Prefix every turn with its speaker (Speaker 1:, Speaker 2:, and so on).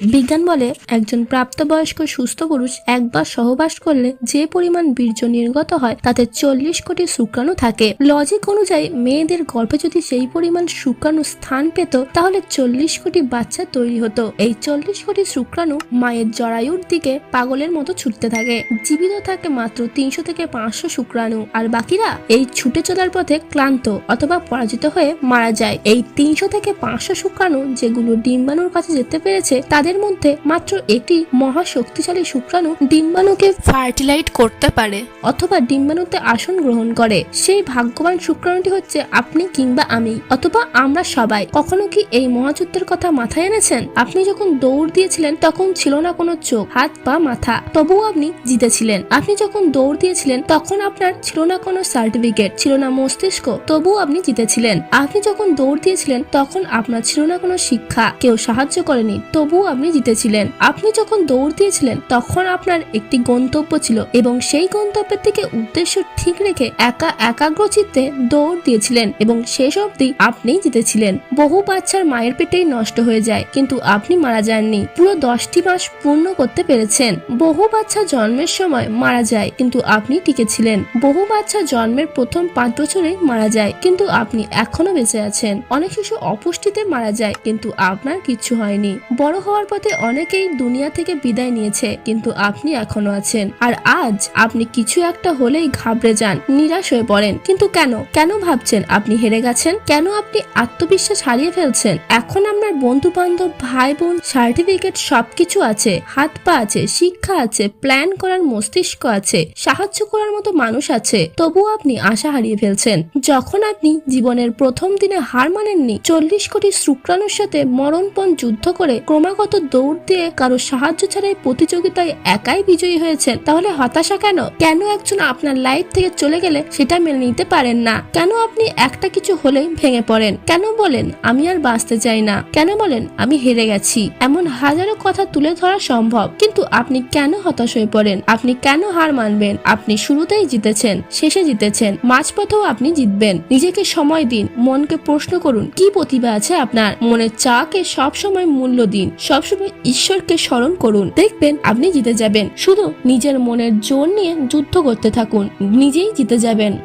Speaker 1: বিজ্ঞান বলে একজন প্রাপ্তবয়স্ক সুস্থ পুরুষ একবার সহবাস করলে যে পরিমাণ বীর্য নির্গত হয়, তাতে চল্লিশ কোটি শুক্রাণু থাকে। লজিক অনুযায়ী মেয়েদের গর্ভে যদি সেই পরিমাণ শুক্রাণু স্থান পেত, তাহলে চল্লিশ কোটি বাচ্চা তৈরি হতো। এই চল্লিশ কোটি শুক্রাণু মায়ের জরায়ুর দিকে পাগলের মতো ছুটতে থাকে। জীবিত থাকে মাত্র তিনশো থেকে পাঁচশো শুক্রাণু। আর বাকিরা এই ছুটে চলার পথে ক্লান্ত অথবা পরাজিত হয়ে মারা যায়। এই তিনশো থেকে পাঁচশো শুক্রাণু যেগুলো ডিম্বাণুর কাছে যেতে পেরেছে, তাদের মধ্যে মাত্র একটি মহা শক্তিশালী শুক্রাণু ডিম্বাণুকে
Speaker 2: ফার্টিলাইট করতে পারে
Speaker 1: অথবা ডিম্বাণুতে আসন গ্রহণ করে। সেই ভাগ্যবান শুক্রাণুটি হচ্ছে আপনি কিংবা আমি, অথবা আমরা সবাই। কখনো কি এই মহাযুদ্ধের কথা মাথায় এনেছেন? আপনি যখন দৌড় দিয়েছিলেন, তখন ছিল না কোনো চোখ, হাত বা মাথা। তবুও আপনি জিতেছিলেন। আপনি যখন দৌড় দিয়েছিলেন, তখন আপনার ছিল না কোনো সার্টিফিকেট, ছিল না মস্তিষ্ক, তবুও আপনি জিতেছিলেন। আপনি যখন দৌড় দিয়েছিলেন, তখন আপনার ছিল না কোনো শিক্ষা, কেউ সাহায্য করেনি, তবুও আপনি জিতেছিলেন। আপনি যখন দৌড় দিয়েছিলেন, তখন আপনার একটি গন্তব্য ছিল এবং সেই গন্তব্যের থেকে উদ্দেশ্য ঠিক রেখে একা একাগ্র চিত্তে দৌড় দিয়েছিলেন এবং শেষ অবধি আপনিই জিতেছিলেন। বহু বাচ্চার মায়ের পেটেই নষ্ট হয়ে যায়, কিন্তু আপনি মারা যাননি। পুরো দশটি মাস পূর্ণ করতে পেরেছেন। বহু বাচ্চা জন্মের সময় মারা যায়, কিন্তু আপনি টিকেছিলেন বহু বাচ্চা জন্মের প্রথম পাঁচ বছরে মারা যায়, কিন্তু আপনি এখনও বেঁচে আছেন। অনেক শিশু অপুষ্টিতে মারা যায়, কিন্তু আপনার কিচ্ছু হয়নি। বড় হওয়ার পথে অনেকেই দুনিয়া থেকে বিদায় নিয়েছে, কিন্তু আপনি এখনও আছেন। আর আজ আপনি কিছু একটা হলেই ঘাবড়ে যান, নিরাশ হয়ে পড়েন। কিন্তু কেন? কেন ভাবছেন আপনি হেরে গেছেন? কেন আপনি আত্মবিশ্বাস হারিয়ে ফেলছেন? এখন আপনার বন্ধু বান্ধব ভাই বোন সার্টিফিকেট সবকিছু আছে। হাত পা আছে, শিক্ষা আছে, প্ল্যান করার মস্তিষ্ক আছে, সাহায্য করার মতো মানুষ আছে। তবুও আপনি আশা হারিয়ে ফেলছেন। যখন আপনি জীবনের প্রথম দিনে হার মানেননি, চল্লিশ কোটি শুক্রাণুর সাথে মরণপণ যুদ্ধ করে ক্রমাগত দৌড় দিয়ে কারও সাহায্য ছাড়াই প্রতিযোগিতায় একাই বিজয়ী হয়েছেন তাহলে হতাশা কেন? কেন একজন আপনার লাইফ থেকে চলে গেলে সেটা মেনে নিতে পারেন না? কেন আপনি একটা কিছু হলেই ভেঙে পড়েন? কেন বলেন, আমি আর বাঁচতে চাই না কেন বলেন, আমি হেরে গেছি এমন হাজারো কথা তুলে ধরা সম্ভব, কিন্তু আপনি কেন হতাশ হয়ে পড়েন? আপনি কেন হার মানবেন? আপনি শুরুতেই জিতেছেন, শেষে জিতেছেন, মাঝপথেও আপনি জিতবেন। নিজেকে সময় দিন, মনকে প্রশ্ন করুন, কি প্রতিভা আছে আপনার? মনের চাকে সবসময় মূল্য দিন সবসময় ঈশ্বরকে স্মরণ করুন। দেখবেন আপনি জিতে যাবেন। শুধু নিজের মনের জোর নিয়ে যুদ্ধ করতে থাকুন। নিজেই জিতে যাবেন।